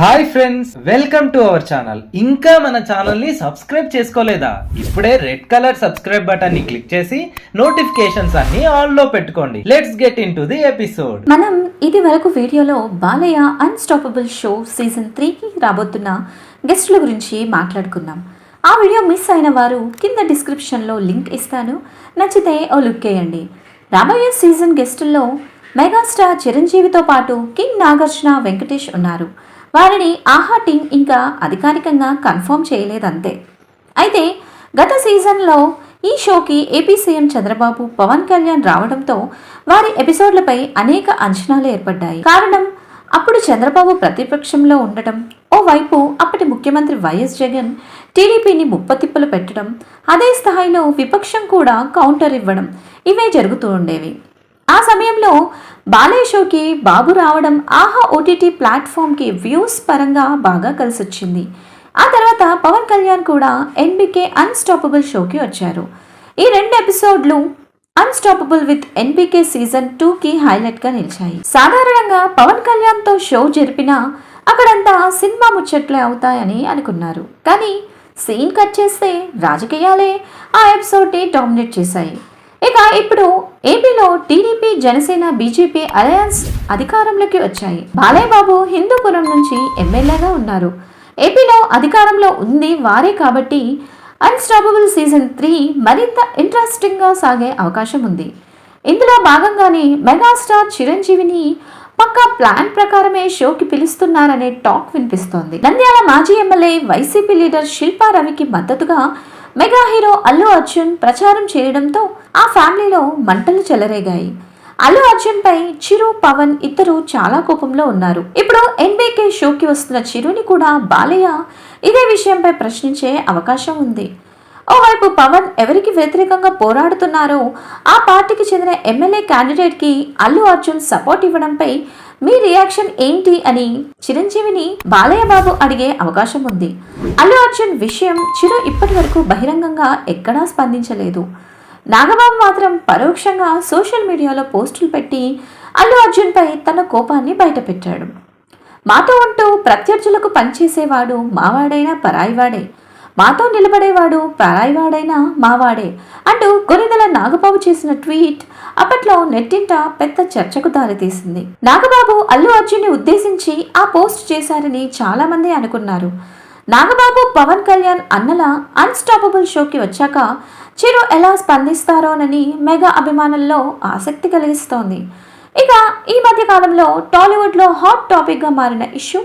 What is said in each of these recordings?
Hi friends welcome to our channel. ఇంకా మన ఛానల్ని సబ్స్క్రైబ్ చేసుకోలేదా? ఇప్పుడే రెడ్ కలర్ సబ్స్క్రైబ్ బటన్ని క్లిక్ చేసి నోటిఫికేషన్స్ అన్ని ఆన్లో పెట్టుకోండి. Let's get into the episode మనం ఇది వరకు వీడియోలో బాలయ్య అన్స్టాపబుల్ షో సీజన్ త్రీకి రాబోతున్న గెస్టుల గురించి మాట్లాడుకున్నాం. ఆ వీడియో మిస్ అయిన వారు కింద డిస్క్రిప్షన్లో లింక్ ఇస్తాను. నచ్చితే ఓ లుక్ వేయండి రాబోయే సీజన్ గెస్టుల్లో మెగాస్టార్ చిరంజీవితో పాటు కింగ్ నాగార్జున వెంకటేష్ ఉన్నారు. వారిని ఆహా టీం ఇంకా అధికారికంగా కన్ఫర్మ్ చేయలేదంతే. అయితే గత సీజన్లో ఈ షోకి ఏపీ సీఎం చంద్రబాబు పవన్ కళ్యాణ్ రావడంతో వారి ఎపిసోడ్లపై అనేక అంచనాలు ఏర్పడ్డాయి. కారణం అప్పుడు చంద్రబాబు ప్రతిపక్షంలో ఉండటం ఓవైపు అప్పటి ముఖ్యమంత్రి వైఎస్ జగన్ టీడీపీని ముప్పతిప్పలు పెట్టడం అదే స్థాయిలో విపక్షం కూడా కౌంటర్ ఇవ్వడం ఇవే జరుగుతూ ఉండేవి. ఆ సమయంలో బాలయ్య షోకి బాబు రావడం ఆహా ఓటీటీ ప్లాట్ఫామ్కి వ్యూస్ పరంగా బాగా కలిసొచ్చింది. ఆ తర్వాత పవన్ కళ్యాణ్ కూడా ఎన్బికే అన్స్టాపబుల్ షోకి వచ్చారు. ఈ రెండు ఎపిసోడ్లు అన్స్టాపబుల్ విత్ ఎన్బికే సీజన్ టూకి హైలైట్గా నిలిచాయి. సాధారణంగా పవన్ కళ్యాణ్తో షో జరిపినా అక్కడంతా సినిమా ముచ్చట్లే అవుతాయని అనుకున్నారు. కానీ సీన్ కట్ చేస్తే రాజకీయాలే ఆ ఎపిసోడ్ని డామినేట్ చేశాయి. ఇక ఇప్పుడు ఏపీలో టీడీపీ జనసేన బీజేపీ అలయన్స్ అధికారంలోకి వచ్చాయి. బాలయ్య బాబు హిందూపురం నుంచి ఎమ్మెల్యేగా ఉన్నారు. ఏపీలో అధికారంలో ఉంది వారే కాబట్టి అన్స్టాపబుల్ సీజన్ త్రీ మరింత ఇంట్రెస్టింగ్గా సాగే అవకాశం ఉంది. ఇందులో భాగంగానే మెగాస్టార్ చిరంజీవిని పక్కా ప్లాన్ ప్రకారమే షోకి పిలుస్తున్నారనే టాక్ వినిపిస్తోంది. నంద్యాల మాజీ ఎమ్మెల్యే వైసీపీ లీడర్ శిల్పా రవికి మద్దతుగా మెగా హీరో అల్లు అర్జున్ ప్రచారం చేయడంతో ఆ ఫ్యామిలీలో మంటలు చెలరేగాయి. అల్లు అర్జున్ పై చిరు పవన్ ఇద్దరు చాలా కోపంలో ఉన్నారు. ఇప్పుడు ఎన్బీకే షోకి వస్తున్న చిరుని కూడా బాలయ్య ఇదే విషయంపై ప్రశ్నించే అవకాశం ఉంది. ఓవైపు పవన్ ఎవరికి వ్యతిరేకంగా పోరాడుతున్నారో ఆ పార్టీకి చెందిన ఎమ్మెల్యే క్యాండిడేట్కి అల్లు అర్జున్ సపోర్ట్ ఇవ్వడంపై మీ రియాక్షన్ ఏంటి అని చిరంజీవిని బాలయ్య బాబు అడిగే అవకాశం ఉంది. అల్లు అర్జున్ విషయం చిరు ఇప్పటి వరకు బహిరంగంగా ఎక్కడా స్పందించలేదు. నాగబాబు మాత్రం పరోక్షంగా సోషల్ మీడియాలో పోస్టులు పెట్టి అల్లు అర్జున్పై తన కోపాన్ని బయటపెట్టాడు. మాతో ఉంటూ ప్రత్యర్థులకు పనిచేసేవాడు మావాడైనా పరాయివాడే. మాతో నిలబడేవాడు పరాయివాడైనా మావాడే అంటూ కొనిదల నాగబాబు చేసిన ట్వీట్ అప్పట్లో నెట్టింట పెద్ద చర్చకు దారితీసింది. నాగబాబు అల్లు అర్జున్ని ఉద్దేశించి ఆ పోస్ట్ చేశారని చాలామంది అనుకున్నారు. నాగబాబు పవన్ కళ్యాణ్ అన్నల అన్స్టాపబుల్ షోకి వచ్చాక చిరు ఎలా స్పందిస్తారోనని మెగా అభిమానుల్లో ఆసక్తి కలిగిస్తోంది. ఇక ఈ మధ్య కాలంలో టాలీవుడ్లో హాట్ టాపిక్గా మారిన ఇష్యూ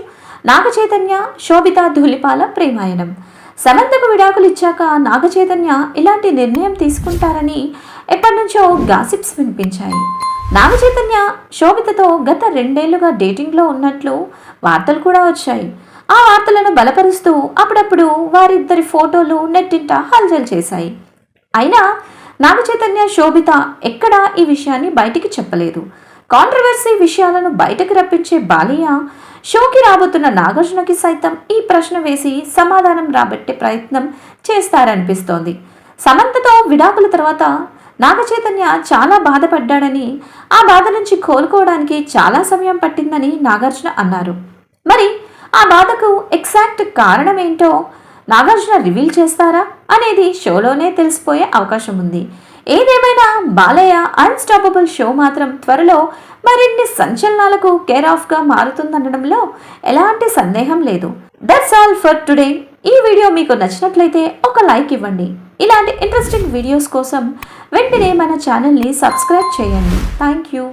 నాగచైతన్య శోభిత ధూళిపాల ప్రేమాయణం. సమంతకు విడాకులు ఇచ్చాక నాగచైతన్య ఇలాంటి నిర్ణయం తీసుకుంటారని ఎప్పటినుంచో గాసిప్స్ వినిపించాయి. నాగచైతన్య శోభితతో గత రెండేళ్ళుగా డేటింగ్లో ఉన్నట్లు వార్తలు కూడా వచ్చాయి. ఆ వార్తలను బలపరుస్తూ అప్పుడప్పుడు వారిద్దరి ఫోటోలు నెట్టింట హల్చల్ చేశాయి. అయినా నాగచైతన్య శోభిత ఎక్కడా ఈ విషయాన్ని బయటికి చెప్పలేదు. కాంట్రవర్సీ విషయాలను బయటకు రప్పించే బాలియా షోకి రాబోతున్న నాగార్జునకి సైతం ఈ ప్రశ్న వేసి సమాధానం రాబట్టే ప్రయత్నం చేస్తారనిపిస్తోంది. సమంతతో విడాకుల తర్వాత నాగచైతన్య చాలా బాధపడ్డాడని ఆ బాధ నుంచి కోలుకోవడానికి చాలా సమయం పట్టిందని నాగార్జున అన్నారు. మరి ఆ బాధకు ఎగ్జాక్ట్ కారణం ఏంటో నాగార్జున రివీల్ చేస్తారా అనేది షోలోనే తెలిసిపోయే అవకాశం ఉంది. ఏదేమైనా బాలయ్య అన్స్టాపబుల్ షో మాత్రం త్వరలో మరిన్ని సంచలనాలకు కేర్ ఆఫ్గా మారుతుందనడంలో ఎలాంటి సందేహం లేదు. దట్స్ ఆల్ ఫర్ టుడే ఈ వీడియో మీకు నచ్చినట్లయితే ఒక లైక్ ఇవ్వండి. ఇలాంటి ఇంట్రెస్టింగ్ వీడియోస్ కోసం వెంటనే మన ఛానల్ని సబ్స్క్రైబ్ చేయండి. Thank you